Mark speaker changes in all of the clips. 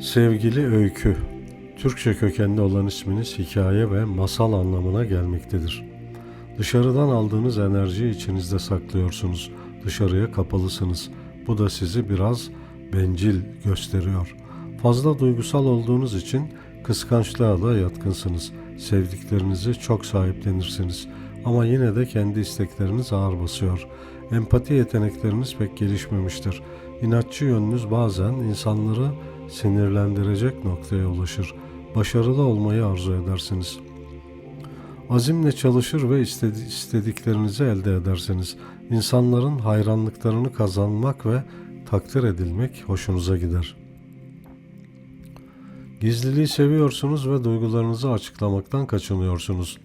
Speaker 1: Sevgili Öykü, Türkçe kökenli olan isminiz hikaye ve masal anlamına gelmektedir. Dışarıdan aldığınız enerjiyi içinizde saklıyorsunuz. Dışarıya kapalısınız. Bu da sizi biraz bencil gösteriyor. Fazla duygusal olduğunuz için kıskançlığa da yatkınsınız. Sevdiklerinizi çok sahiplenirsiniz. Ama yine de kendi istekleriniz ağır basıyor. Empati yetenekleriniz pek gelişmemiştir. İnatçı yönünüz bazen insanları sinirlendirecek noktaya ulaşır. Başarılı olmayı arzu edersiniz. Azimle çalışır ve istedi- istediklerinizi elde edersiniz. İnsanların hayranlıklarını kazanmak ve takdir edilmek hoşunuza gider. Gizliliği seviyorsunuz ve duygularınızı açıklamaktan kaçınıyorsunuz.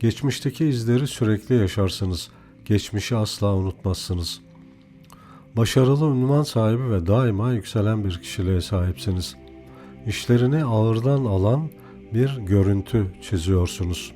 Speaker 1: Geçmişteki izleri sürekli yaşarsınız. Geçmişi asla unutmazsınız. Başarılı ünvan sahibi ve daima yükselen bir kişiliğe sahipsiniz. İşlerini ağırdan alan bir görüntü çiziyorsunuz.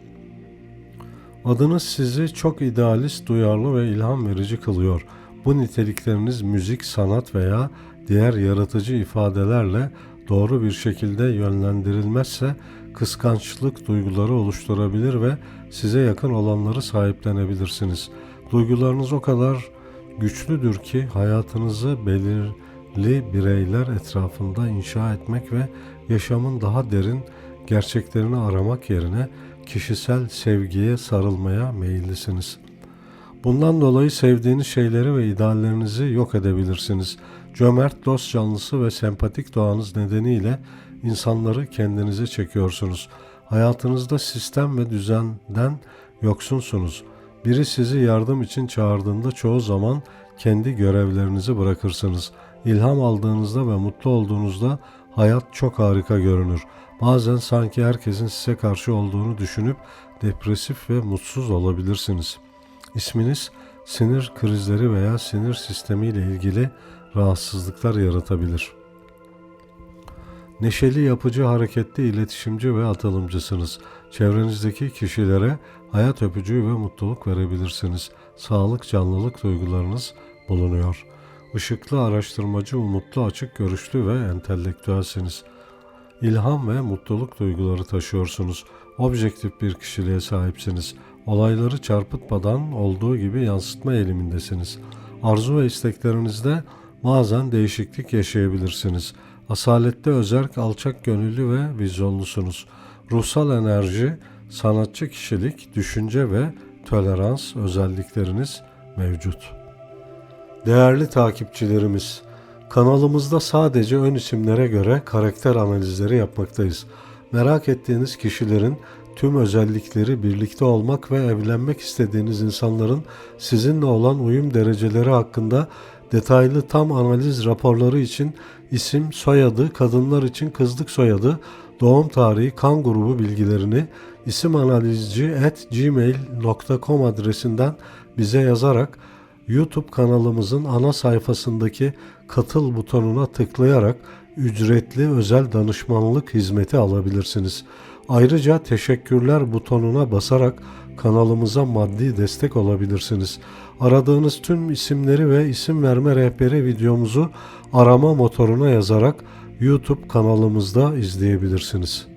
Speaker 1: Adınız sizi çok idealist, duyarlı ve ilham verici kılıyor. Bu nitelikleriniz müzik, sanat veya diğer yaratıcı ifadelerle doğru bir şekilde yönlendirilmezse kıskançlık duyguları oluşturabilir ve size yakın olanları sahiplenebilirsiniz. Duygularınız o kadar güçlüdür ki hayatınızı belirli bireyler etrafında inşa etmek ve yaşamın daha derin gerçeklerini aramak yerine kişisel sevgiye sarılmaya meyillisiniz. Bundan dolayı sevdiğiniz şeyleri ve ideallerinizi yok edebilirsiniz. Cömert, dost canlısı ve sempatik doğanız nedeniyle insanları kendinize çekiyorsunuz. Hayatınızda sistem ve düzenden yoksunsunuz. Biri sizi yardım için çağırdığında çoğu zaman kendi görevlerinizi bırakırsınız. İlham aldığınızda ve mutlu olduğunuzda hayat çok harika görünür. Bazen sanki herkesin size karşı olduğunu düşünüp depresif ve mutsuz olabilirsiniz. İsminiz sinir krizleri veya sinir sistemiyle ilgili rahatsızlıklar yaratabilir. Neşeli, yapıcı, hareketli, iletişimci ve atılımcısınız. Çevrenizdeki kişilere hayat öpücüğü ve mutluluk verebilirsiniz. Sağlık, canlılık duygularınız bulunuyor. Işıklı, araştırmacı, umutlu, açık görüşlü ve entelektüelsiniz. İlham ve mutluluk duyguları taşıyorsunuz. Objektif bir kişiliğe sahipsiniz. Olayları çarpıtmadan olduğu gibi yansıtma eğilimindesiniz. Arzu ve isteklerinizde bazen değişiklik yaşayabilirsiniz. Asalette özerk, alçak gönüllü ve vizyonlusunuz. Ruhsal enerji, sanatçı kişilik, düşünce ve tolerans özellikleriniz mevcut. Değerli takipçilerimiz, kanalımızda sadece ön isimlere göre karakter analizleri yapmaktayız. Merak ettiğiniz kişilerin tüm özellikleri, birlikte olmak ve evlenmek istediğiniz insanların sizinle olan uyum dereceleri hakkında detaylı tam analiz raporları için isim, soyadı, kadınlar için kızlık soyadı, doğum tarihi, kan grubu bilgilerini isimanalizci@gmail.com adresinden bize yazarak YouTube kanalımızın ana sayfasındaki katıl butonuna tıklayarak ücretli özel danışmanlık hizmeti alabilirsiniz. Ayrıca teşekkürler butonuna basarak kanalımıza maddi destek olabilirsiniz. Aradığınız tüm isimleri ve isim verme rehberi videomuzu arama motoruna yazarak YouTube kanalımızda izleyebilirsiniz.